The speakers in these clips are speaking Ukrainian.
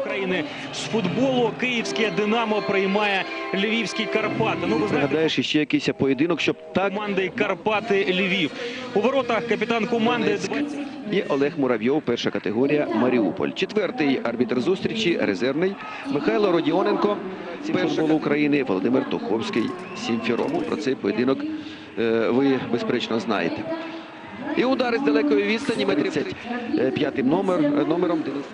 України з футболу київське Динамо приймає львівські Карпати. Ну ви знаєте, іще якийсь поєдинок, щоб так команди Карпати Львів. У воротах капітан команди і Олег Муравйов, перша категорія Маріуполь. Четвертий арбітр зустрічі, резервний Михайло Родіоненко, футболу України, Володимир Туховський, Сімферополь. Про цей поєдинок е, ви безперечно знаєте. І удари з далекої відстані метрів 35 номер, номером Денис.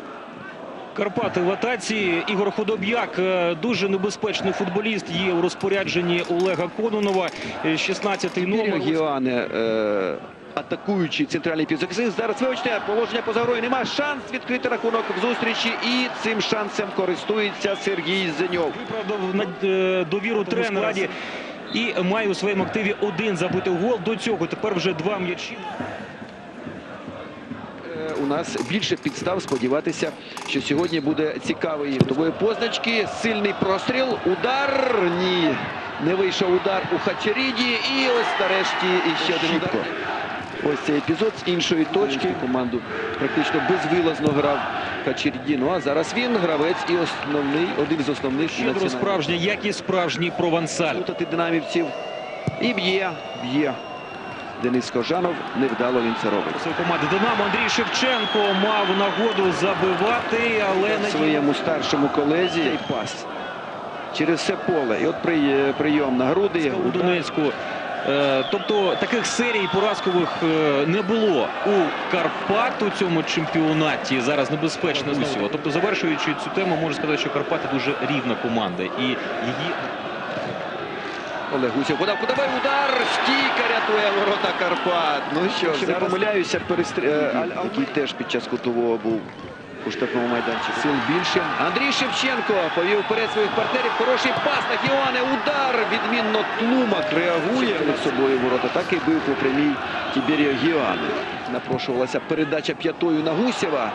Карпати в атаці. Ігор Худоб'як е, дуже небезпечний футболіст. Є у розпорядженні Олега Кононова. 16-й номер. Гіоане, е, атакуючий центральний півзахисник. Зараз вибачте, положення поза грою. Нема шанс відкрити рахунок в зустрічі. І цим шансом користується Сергій Зеньов. Виправдав на- е, довіру тренера. І має у своєму активі один забитий гол. До цього тепер вже два м'ячі. У нас більше підстав сподіватися, що сьогодні буде цікавий тобою позначки. Сильний простріл. Удар. Ні. Не вийшов удар у Хачеріді. І ось нарешті іще один удар. Ось цей епізод з іншої точки. Команду практично безвилазно грав Хачеріді. Ну а зараз він гравець і основний, один з основних Щедро справжній, як і справжній провансаль. Плутати динамівців. І б'є, б'є. Денис Кожанов. Невдало він це робить. Своєї команди Динамо Андрій Шевченко мав нагоду забивати, але на своєму старшому колезі і пас через все поле. І от при- прийом на груди. у Донецьку. Е, Тобто таких серій поразкових е, не було у Карпат у цьому чемпіонаті. Зараз небезпечно Гусєва. Тобто, завершуючи цю тему, можу сказати, що Карпати дуже рівна команда. І її Олег Гусєв подав подавай удар. Стійка рятує ворота Карпат. Ну що, Ще не помиляюся, перестр... е, який теж під час кутового був у штрафному майданчику. Сил більше. Андрій Шевченко повів вперед своїх партнерів. Хороший пас на Гіоане. Удар. Відмінно Тлумак реагує перед собою ворота. Так і бив по прямій Тіберіо Гіоане. Напрошувалася передача п'ятою на Гусєва.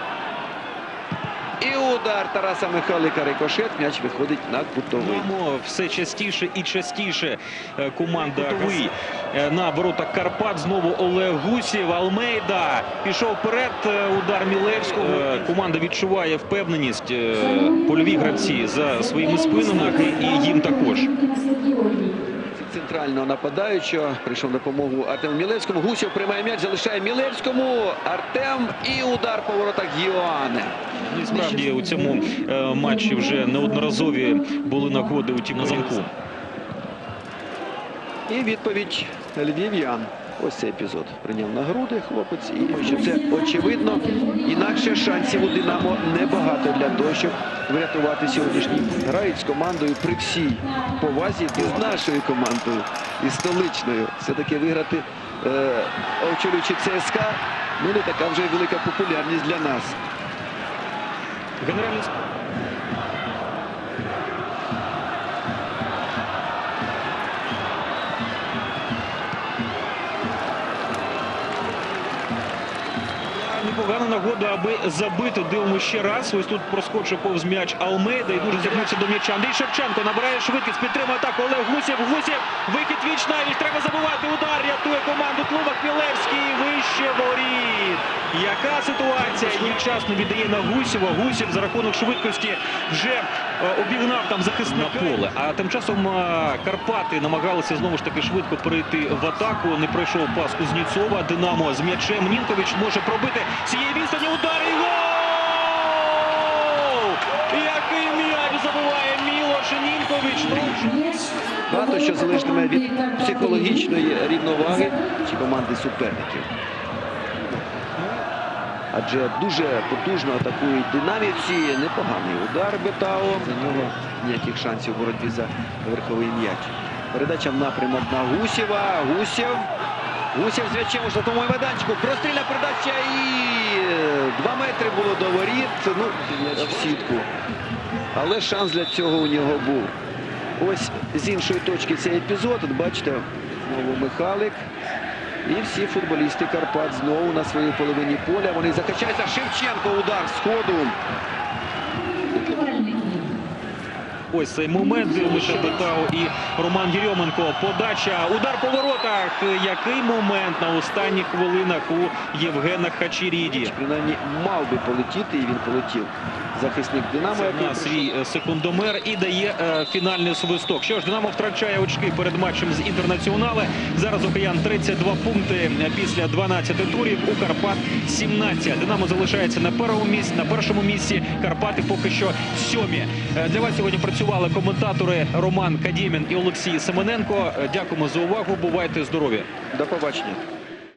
І удар Тараса Михайлика Рикошет. М'яч виходить на кутовий. Динамо все частіше і частіше е, команда Кутовий е, на воротах Карпат. Знову Олег Гусєв. Алмейда пішов вперед. е, Удар Мілевського. Команда відчуває впевненість. Польові гравці за своїми спинами і їм також. Центрального нападаючого. Прийшов допомогу Артему Мілевському. Гусєв приймає м'яч, залишає Мілевському. Артем і удар по воротах і справді у цьому е, матчі вже неодноразові були нагоди у тім замку. І відповідь львів'ян. Ось цей епізод. Прийняв на груди хлопець. І що це очевидно. Інакше шансів у Динамо небагато для того, щоб врятувати сьогоднішній. Грають з командою при всій повазі і з нашою командою, і столичною. Все-таки виграти е, очолюючи ЦСКА, ну не така вже велика популярність для нас. Генеральний Michael Miller. Нагода, аби забити. Дивимо ще раз. Ось тут проскочив повз м'яч Алмейда і дуже зігнувся до м'яча. Андрій Шевченко набирає швидкість, підтримує атаку Олег Гусєв. Гусєв, викид віч навіть. Треба забивати удар. Рятує команду Тлумак Мілевський. Вище воріт. Яка ситуація? Нечасно віддає на Гусєва. Гусєв за рахунок швидкості вже е, обігнав там захисне поле. А тим часом е, Карпати намагалися знову ж таки швидко перейти в атаку. Не пройшов пас Кузнєцова. Динамо з м'ячем. Нінкович може пробити цієї відстані удар і гол! Який м'яч забиває Мілош Нінкович. Ну, Багато що залежатиме від психологічної рівноваги чи команди суперників. Адже дуже потужно атакують динамівці. Непоганий удар Бетао. За нього ніяких шансів у боротьбі за верховий м'яч. Передача в напрямок на Гусєва. Гусєв. Гусєв з м'ячем у штатному майданчику. Прострільна передача і е, два метри було до воріт. Ну, в сітку. Але шанс для цього у нього був. Ось з іншої точки цей епізод. От бачите, знову Михалик. І всі футболісти Карпат знову на своїй половині поля. Вони закачаються. Шевченко удар з ходу. Ось цей момент. Дивимося Бетау і Роман Єрьоменко. Подача, удар по воротах. Який момент на останніх хвилинах у Євгена Хачеріді. Принаймні мав би полетіти, і він полетів. Захисник Динамо, на свій е, секундомер і дає е, фінальний свисток. Що ж, Динамо втрачає очки перед матчем з інтернаціонали. Зараз у киян 32 пункти е, після 12 турів. У Карпат 17. Динамо залишається на першому місці. На першому місці Карпати поки що сьомі. Е, Для вас сьогодні працювали коментатори Роман Кадімін і Олексій Семененко. Дякуємо за увагу. Бувайте здорові. до побачення.